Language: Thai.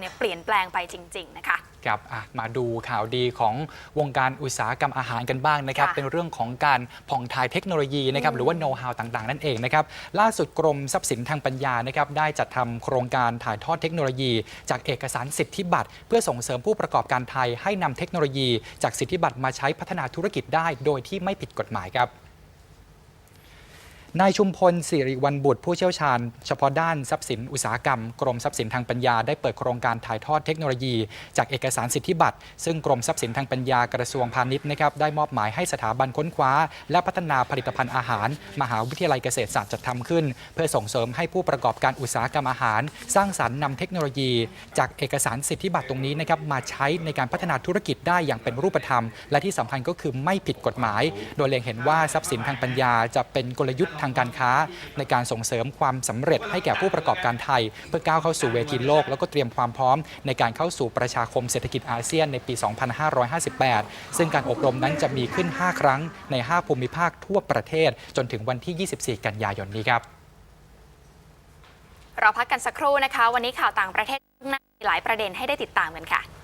เนี่ยเปลี่ยนแปลงไปจริง ๆ นะคะ ครับอะมาดูข่าวดีของวงการอุตสาหกรรมอาหารกันบ้างนะครับ ค่ะเป็นเรื่องของการผ่องถ่ายเทคโนโลยีนะครับ หรือว่าโน้ตฮาวต่าง ๆ นั่นเองนะครับ ล่าสุดกรมทรัพย์สินทางปัญญานะครับ ได้จัดทำโครงการถ่ายทอดเทคโนโลยี จากเอกสารสิทธิบัตร เพื่อส่งเสริมผู้ประกอบการไทยให้นำเทคโนโลยี จากสิทธิบัตรมาใช้พัฒนาธุรกิจได้ โดยที่ไม่ผิดกฎหมายครับ นายชุมพลสิริวัลบุตรผู้เชี่ยวชาญ เฉพาะด้านทรัพย์สินอุตสาหกรรม กรมทรัพย์สินทางปัญญาได้เปิดโครงการถ่ายทอดเทคโนโลยี จากเอกสารสิทธิบัตร ซึ่งกรมทรัพย์สินทางปัญญากระทรวงพาณิชย์นะครับได้มอบหมายให้สถาบันค้นคว้า และพัฒนาผลิตภัณฑ์อาหาร มหาวิทยาลัยเกษตรศาสตร์จัดทำขึ้น เพื่อส่งเสริมให้ผู้ประกอบการอุตสาหกรรมอาหาร สร้างสรรค์นำเทคโนโลยี จากเอกสารสิทธิบัตรตรงนี้นะครับมาใช้ในการพัฒนาธุรกิจได้อย่างเป็นรูปธรรม และที่สำคัญก็คือไม่ผิดกฎหมาย โดยเล็งเห็นว่าทรัพย์สินทางปัญญาจะเป็นกลยุทธ์ทางการค้า ในการส่งเสริมความสำเร็จให้แก่ผู้ประกอบการไทย เพื่อก้าวเข้าสู่เวทีโลก แล้วก็เตรียมความพร้อม ในการเข้าสู่ประชาคมเศรษฐกิจอาเซียนในปี 2558 ซึ่งการอบรมนั้นจะมีขึ้น 5 ครั้งใน 5 ภูมิภาคทั่วประเทศ จนถึงวันที่ 24 กันยายนนี้ครับเราพักกันสักครู่นะคะ วันนี้ข่าวต่างประเทศมีหลายประเด็นให้ได้ติดตามกันค่ะ